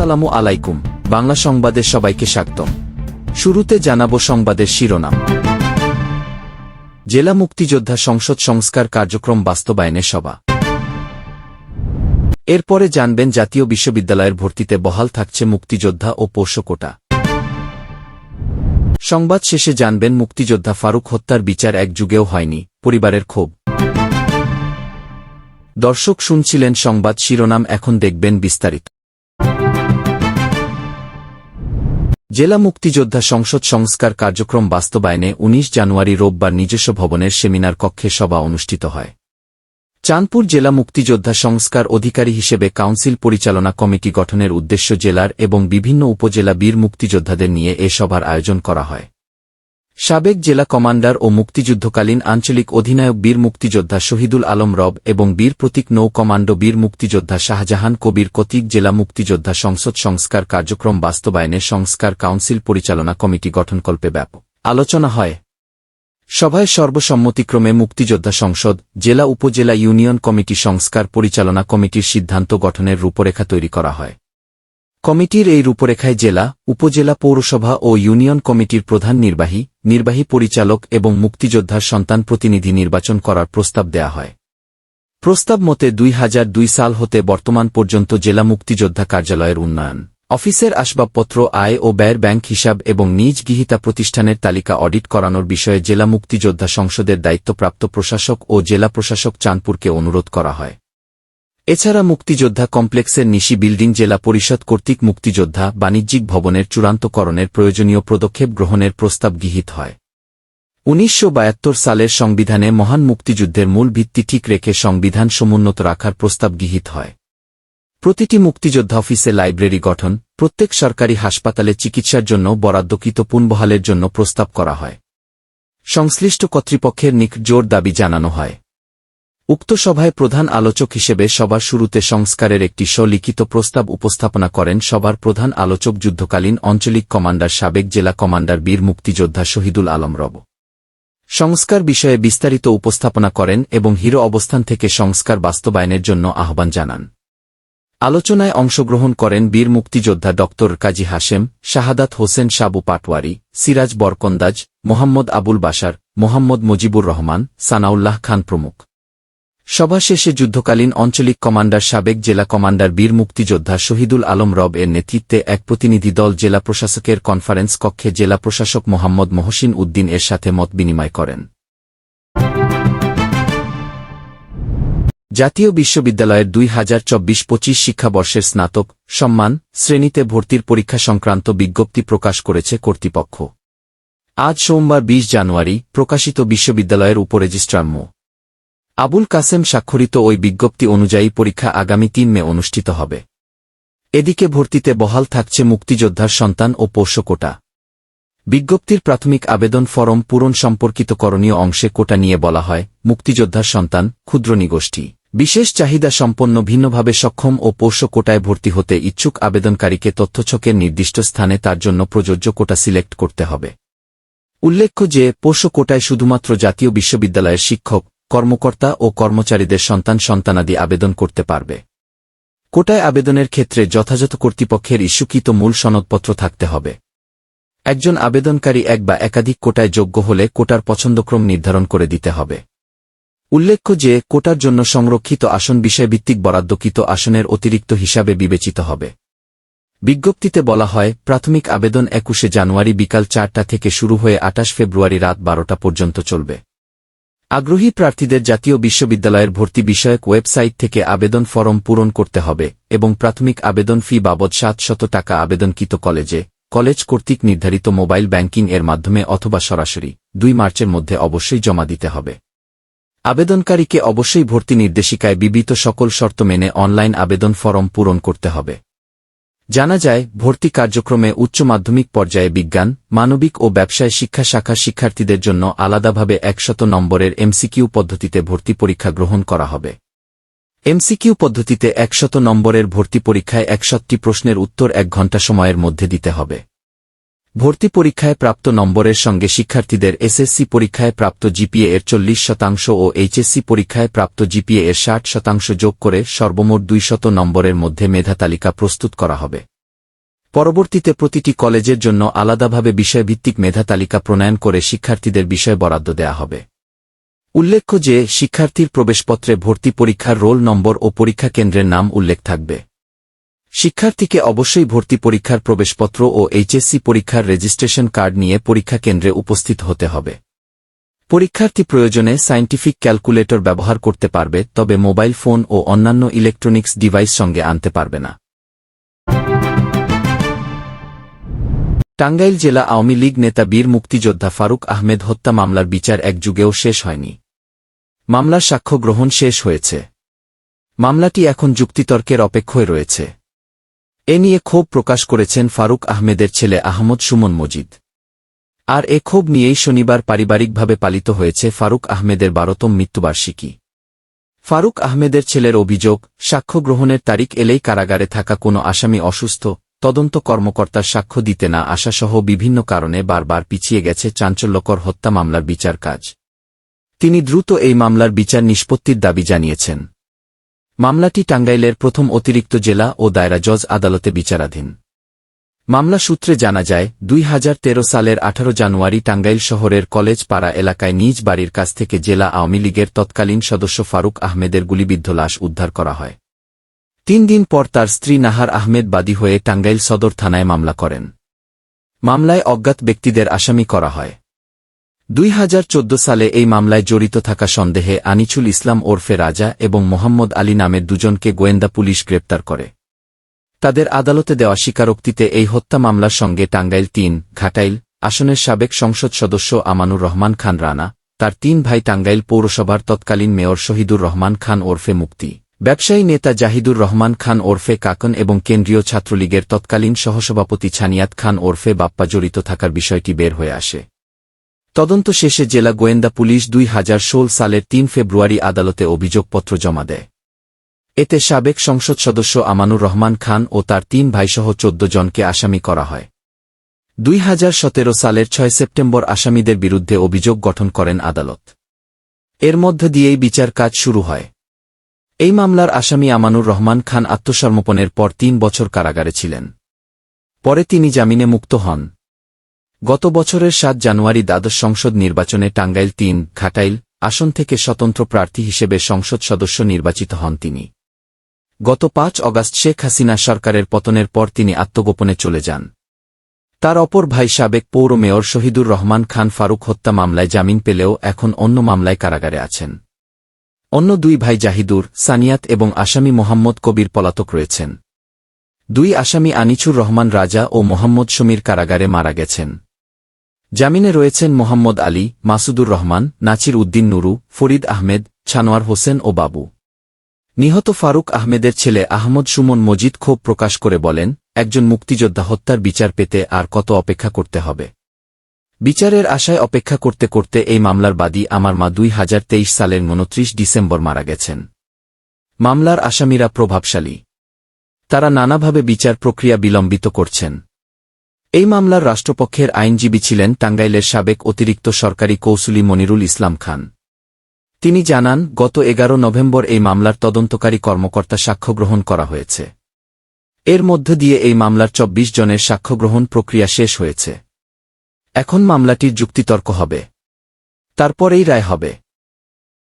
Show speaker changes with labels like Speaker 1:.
Speaker 1: আসসালামু আলাইকুম, বাংলা সংবাদে সবাইকে স্বাগতম। শুরুতে জানাব সংবাদের শিরোনাম। জেলা মুক্তিযোদ্ধা সংসদ সংস্কার কার্যক্রম বাস্তবায়নে সভা। এরপরে জানবেন জাতীয় বিশ্ববিদ্যালয়ের ভর্তিতে বহাল থাকছে মুক্তিযোদ্ধা ও পোষ্য কোটা। সংবাদ শেষে জানবেন মুক্তিযোদ্ধা ফারুক হত্যার বিচার এক যুগেও হয়নি, পরিবারের ক্ষোভ। দর্শক শুনছিলেন সংবাদ শিরোনাম, এখন দেখবেন বিস্তারিত। জেলা মুক্তিযোদ্ধা সংসদ সংস্কার কার্যক্রম বাস্তবায়নে ১৯ জানুয়ারি রোববার নিজস্ব ভবনের সেমিনার কক্ষে সভা অনুষ্ঠিত হয়। চাঁদপুর জেলা মুক্তিযোদ্ধা সংস্কার অধিকারী হিসেবে কাউন্সিল পরিচালনা কমিটি গঠনের উদ্দেশ্য জেলার এবং বিভিন্ন উপজেলা বীর মুক্তিযোদ্ধাদের নিয়ে এ সভার আয়োজন করা হয়। সাবেক জেলা কমান্ডার ও মুক্তিযুদ্ধকালীন আঞ্চলিক অধিনায়ক বীর মুক্তিযোদ্ধা শহীদুল আলম রব এবং বীর প্রতীক নৌ কমান্ডো বীর মুক্তিযোদ্ধা শাহজাহান কবির কতিক জেলা মুক্তিযোদ্ধা সংসদ সংস্কার কার্যক্রম বাস্তবায়নে সংস্কার কাউন্সিল পরিচালনা কমিটি গঠনকল্পে ব্যাপক আলোচনা হয়। সভায় সর্বসম্মতিক্রমে মুক্তিযোদ্ধা সংসদ, জেলা উপজেলা ইউনিয়ন কমিটি সংস্কার পরিচালনা কমিটির সিদ্ধান্ত গঠনের রূপরেখা তৈরি করা হয়। কমিটির এই রূপরেখায় জেলা, উপজেলা পৌরসভা ও ইউনিয়ন কমিটির প্রধান নির্বাহী নির্বাহী পরিচালক এবং মুক্তিযোদ্ধার সন্তান প্রতিনিধি নির্বাচন করার প্রস্তাব দেয়া হয়। প্রস্তাব মতে দুই দুই সাল হতে বর্তমান পর্যন্ত জেলা মুক্তিযোদ্ধা কার্যালয়ের উন্নয়ন, অফিসের আসবাবপত্র আয় ও ব্যয়ের ব্যাংক হিসাব এবং নিজ গৃহীতা প্রতিষ্ঠানের তালিকা অডিট করানোর বিষয়ে জেলা মুক্তিযোদ্ধা সংসদের দায়িত্বপ্রাপ্ত প্রশাসক ও জেলা প্রশাসক চাঁদপুরকে অনুরোধ করা হয়। এছাড়া মুক্তিযোদ্ধা কমপ্লেক্সের নিশি বিল্ডিং জেলা পরিষদ কর্তৃক মুক্তিযোদ্ধা বাণিজ্যিক ভবনের চূড়ান্তকরণের প্রয়োজনীয় পদক্ষেপ গ্রহণের প্রস্তাব গৃহীত হয়। উনিশশো বাহাত্তর সালের সংবিধানে মহান মুক্তিযুদ্ধের মূল ভিত্তি ঠিক রেখে সংবিধান সমুন্নত রাখার প্রস্তাব গৃহীত হয়। প্রতিটি মুক্তিযোদ্ধা অফিসে লাইব্রেরি গঠন, প্রত্যেক সরকারি হাসপাতালে চিকিৎসার জন্য বরাদ্দকৃত পুনবহালের জন্য প্রস্তাব করা হয়। সংশ্লিষ্ট কর্তৃপক্ষের নিক জোর দাবি জানানো হয়। উক্ত সভায় প্রধান আলোচক হিসেবে সবার শুরুতে সংস্কারের একটি স্বলিখিত প্রস্তাব উপস্থাপনা করেন সবার প্রধান আলোচক যুদ্ধকালীন আঞ্চলিক কমান্ডার সাবেক জেলা কমান্ডার বীর মুক্তিযোদ্ধা শহীদুল আলম রব। সংস্কার বিষয়ে বিস্তারিত উপস্থাপনা করেন এবং হিরো অবস্থান থেকে সংস্কার বাস্তবায়নের জন্য আহ্বান জানান। আলোচনায় অংশগ্রহণ করেন বীর মুক্তিযোদ্ধা ড কাজী হাশেম, শাহাদাত হোসেন সাবু পাটওয়ারি, সিরাজ বরকন্দাজ, মোহাম্মদ আবুল বাসার মোহাম্মদ মুজিবুর রহমান, সানাউল্লাহ খান প্রমুখ। সভা শেষে যুদ্ধকালীন আঞ্চলিক কমান্ডার সাবেক জেলা কমান্ডার বীর মুক্তিযোদ্ধা শহীদুল আলম রব এর নেতৃত্বে এক প্রতিনিধি দল জেলা প্রশাসকের কনফারেন্স কক্ষে জেলা প্রশাসক মোহাম্মদ মহসিন উদ্দিন এর সাথে মত বিনিময় করেন। জাতীয় বিশ্ববিদ্যালয়ের দুই হাজার চব্বিশ পঁচিশ শিক্ষাবর্ষের স্নাতক, সম্মান, শ্রেণীতে ভর্তির পরীক্ষা সংক্রান্ত বিজ্ঞপ্তি প্রকাশ করেছে কর্তৃপক্ষ। আজ সোমবার ২০ জানুয়ারি, প্রকাশিত বিশ্ববিদ্যালয়ের উপরেজিস্ট্রার মো। আবুল কাসেম স্বাক্ষরিত ওই বিজ্ঞপ্তি অনুযায়ী পরীক্ষা আগামী তিন মে অনুষ্ঠিত হবে। এদিকে ভর্তিতে বহাল থাকছে মুক্তিযোদ্ধার সন্তান ও পোষ্য কোটা। বিজ্ঞপ্তির প্রাথমিক আবেদন ফরম পূরণ সম্পর্কিত করণীয় অংশে কোটা নিয়ে বলা হয়, মুক্তিযোদ্ধার সন্তান, ক্ষুদ্র নিগোষ্ঠী। বিশেষ চাহিদা সম্পন্ন ভিন্নভাবে সক্ষম ও পোষ্য কোটায় ভর্তি হতে ইচ্ছুক আবেদনকারীকে তথ্যছকের নির্দিষ্ট স্থানে তার জন্য প্রযোজ্য কোটা সিলেক্ট করতে হবে। উল্লেখ্য যে, পোষ্য কোটায় শুধুমাত্র জাতীয় বিশ্ববিদ্যালয়ের শিক্ষক কর্মকর্তা ও কর্মচারীদের সন্তান সন্তানাদি আবেদন করতে পারবে। কোটায় আবেদনের ক্ষেত্রে যথাযথ কর্তৃপক্ষের ইস্যুকৃত মূল সনদপত্র থাকতে হবে। একজন আবেদনকারী এক বা একাধিক কোটায় যোগ্য হলে কোটার পছন্দক্রম নির্ধারণ করে দিতে হবে। উল্লেখ্য যে, কোটার জন্য সংরক্ষিত আসন বিষয়ভিত্তিক বরাদ্দকৃত আসনের অতিরিক্ত হিসাবে বিবেচিত হবে। বিজ্ঞপ্তিতে বলা হয়, প্রাথমিক আবেদন একুশে জানুয়ারি বিকাল চারটা থেকে শুরু হয়ে আটাশ ফেব্রুয়ারি রাত বারোটা পর্যন্ত চলবে। আগ্রহী প্রার্থীদের জাতীয় বিশ্ববিদ্যালয়ের ভর্তি বিষয়ক ওয়েবসাইট থেকে আবেদন ফরম পূরণ করতে হবে এবং প্রাথমিক আবেদন ফি বাবদ সাতশত টাকা আবেদনকৃত কলেজে, কলেজ কর্তৃক নির্ধারিত মোবাইল ব্যাংকিং এর মাধ্যমে অথবা সরাসরি, দুই মার্চের মধ্যে অবশ্যই জমা দিতে হবে। আবেদনকারীকে অবশ্যই ভর্তি নির্দেশিকায় বিবিত সকল শর্ত মেনে অনলাইন আবেদন ফরম পূরণ করতে হবে। জানা যায়, ভর্তি কার্যক্রমে উচ্চ মাধ্যমিক পর্যায়ে বিজ্ঞান, মানবিক ও ব্যবসায় শিক্ষা শাখা শিক্ষার্থীদের জন্য আলাদাভাবে একশত নম্বরের এমসিকিউ পদ্ধতিতে ভর্তি পরীক্ষা গ্রহণ করা হবে। এমসিকিউ পদ্ধতিতে একশত নম্বরের ভর্তি পরীক্ষায় একশতটি প্রশ্নের উত্তর এক ঘণ্টা সময়ের মধ্যে দিতে হবে। ভর্তি পরীক্ষায় প্রাপ্ত নম্বরের সঙ্গে শিক্ষার্থীদের এসএসসি পরীক্ষায় প্রাপ্ত জিপিএ এর চল্লিশ শতাংশ ও এইচএসসি পরীক্ষায় প্রাপ্ত জিপিএ এর ষাট শতাংশ যোগ করে সর্বমোট দুইশত নম্বরের মধ্যে মেধা তালিকা প্রস্তুত করা হবে। পরবর্তীতে প্রতিটি কলেজের জন্য আলাদাভাবে বিষয়ভিত্তিক মেধা তালিকা প্রণয়ন করে শিক্ষার্থীদের বিষয় বরাদ্দ দেয়া হবে। উল্লেখ্য যে, শিক্ষার্থীর প্রবেশপত্রে ভর্তি পরীক্ষার রোল নম্বর ও পরীক্ষা কেন্দ্রের নাম উল্লেখ থাকবে। শিক্ষার্থীকে অবশ্যই ভর্তি পরীক্ষার প্রবেশপত্র ও এইচএসসি পরীক্ষার রেজিস্ট্রেশন কার্ড নিয়ে পরীক্ষা কেন্দ্রে উপস্থিত হতে হবে। পরীক্ষার্থী প্রয়োজনে সায়েন্টিফিক ক্যালকুলেটর ব্যবহার করতে পারবে, তবে মোবাইল ফোন ও অন্যান্য ইলেকট্রনিক্স ডিভাইস সঙ্গে আনতে পারবে না। টাঙ্গাইল জেলা আওয়ামী লীগ নেতা বীর মুক্তিযোদ্ধা ফারুক আহমেদ হত্যা মামলার বিচার এক যুগেও শেষ হয়নি। মামলার সাক্ষ্য গ্রহণ শেষ হয়েছে। মামলাটি এখন যুক্তিতর্কের অপেক্ষায় রয়েছে। এ নিয়ে ক্ষোভ প্রকাশ করেছেন ফারুক আহমেদের ছেলে আহমদ সুমন মজিদ। আর এ ক্ষোভ নিয়েই শনিবার পারিবারিকভাবে পালিত হয়েছে ফারুক আহমেদের বারোতম মৃত্যুবার্ষিকী। ফারুক আহমেদের ছেলের অভিযোগ, সাক্ষ্য গ্রহণের তারিখ এলেই কারাগারে থাকা কোনো আসামি অসুস্থ, তদন্ত কর্মকর্তার সাক্ষ্য দিতে না আসাসহ বিভিন্ন কারণে বারবার পিছিয়ে গেছে চাঞ্চল্যকর হত্যা মামলার বিচার কাজ। তিনি দ্রুত এই মামলার বিচার নিষ্পত্তির দাবি জানিয়েছেন। মামলাটি টাঙ্গাইলের প্রথম অতিরিক্ত জেলা ও দায়রা জজ আদালতে বিচারাধীন। মামলা সূত্রে জানা যায়, দুই হাজার তেরো সালের আঠারো জানুয়ারি টাঙ্গাইল শহরের কলেজ পাড়া এলাকায় নিজ বাড়ির কাছ থেকে জেলা আওয়ামী লীগের তৎকালীন সদস্য ফারুক আহমেদের গুলিবিদ্ধ লাশ উদ্ধার করা হয়। তিন দিন পর তার স্ত্রী নাহার আহমেদ বাদী হয়ে টাঙ্গাইল সদর থানায় মামলা করেন। মামলায় অজ্ঞাত ব্যক্তিদের আসামি করা হয়। দুই হাজার চোদ্দ সালে এই মামলায় জড়িত থাকা সন্দেহে আনিছুল ইসলাম ওরফে রাজা এবং মোহাম্মদ আলী নামের দুজনকে গোয়েন্দা পুলিশ গ্রেপ্তার করে। তাদের আদালতে দেওয়া স্বীকারোক্তিতে এই হত্যা মামলার সঙ্গে টাঙ্গাইল তিন, ঘাটাইল, আসনের সাবেক সংসদ সদস্য আমানুর রহমান খান রানা, তার তিন ভাই টাঙ্গাইল পৌরসভার তৎকালীন মেয়র শহীদুর রহমান খান ওরফে মুক্তি, ব্যবসায়ী নেতা জাহিদুর রহমান খান ওরফে কাকন এবং কেন্দ্রীয় ছাত্রলীগের তৎকালীন সহসভাপতি ছানিয়াত খান ওরফে বাপ্পা জড়িত থাকার বিষয়টি বের হয়ে আসে। তদন্ত শেষে জেলা গোয়েন্দা পুলিশ দুই হাজার ষোল সালের তিন ফেব্রুয়ারি আদালতে অভিযোগপত্র জমা দেয়। এতে সাবেক সংসদ সদস্য আমানুর রহমান খান ও তার তিন ভাইসহ চোদ্দ জনকে আসামি করা হয়। দুই হাজার সতেরো সালের ছয় সেপ্টেম্বর আসামিদের বিরুদ্ধে অভিযোগ গঠন করেন আদালত। এর মধ্য দিয়েই বিচার কাজ শুরু হয়। এই মামলার আসামি আমানুর রহমান খান আত্মসমর্পণের পর তিন বছর কারাগারে ছিলেন। পরে তিনি জামিনে মুক্ত হন। গত বছরের সাত জানুয়ারি দ্বাদশ সংসদ নির্বাচনে টাঙ্গাইল তিন, ঘাটাইল, আসন থেকে স্বতন্ত্র প্রার্থী হিসেবে সংসদ সদস্য নির্বাচিত হন তিনি। গত পাঁচ অগাস্ট শেখ হাসিনা সরকারের পতনের পর তিনি আত্মগোপনে চলে যান। তার অপর ভাই সাবেক পৌর মেয়র শহীদুর রহমান খান ফারুক হত্যা মামলায় জামিন পেলেও এখন অন্য মামলায় কারাগারে আছেন। অন্য দুই ভাই জাহিদুর, সানিয়াত এবং আসামি মোহাম্মদ কবির পলাতক রয়েছেন। দুই আসামি আনিছুর রহমান রাজা ও মোহাম্মদ সমীর কারাগারে মারা গেছেন। জামিনে রয়েছেন মোহাম্মদ আলী, মাসুদুর রহমান নাচির উদ্দিন নুরু, ফরিদ আহমেদ, ছানোয়ার হোসেন ও বাবু। নিহত ফারুক আহমেদের ছেলে আহমদ সুমন মজিদ ক্ষোভ প্রকাশ করে বলেন, একজন মুক্তিযোদ্ধা হত্যার বিচার পেতে আর কত অপেক্ষা করতে হবে? বিচারের আশায় অপেক্ষা করতে করতে এই মামলার বাদী আমার মা দুই হাজার তেইশ সালের উনত্রিশ ডিসেম্বর মারা গেছেন। মামলার আসামিরা প্রভাবশালী। তারা নানাভাবে বিচার প্রক্রিয়া বিলম্বিত করছেন। এই মামলার রাষ্ট্রপক্ষের আইনজীবী ছিলেন টাঙ্গাইলের সাবেক অতিরিক্ত সরকারি কৌসুলি মনিরুল ইসলাম খান। তিনি জানান, গত এগারো নভেম্বর এই মামলার তদন্তকারী কর্মকর্তা সাক্ষ্য গ্রহণ করা হয়েছে। এর মধ্য দিয়ে এই মামলার ২৪ জনের সাক্ষ্য গ্রহণ প্রক্রিয়া শেষ হয়েছে। এখন মামলাটির যুক্তিতর্ক হবে। তারপরেই রায় হবে।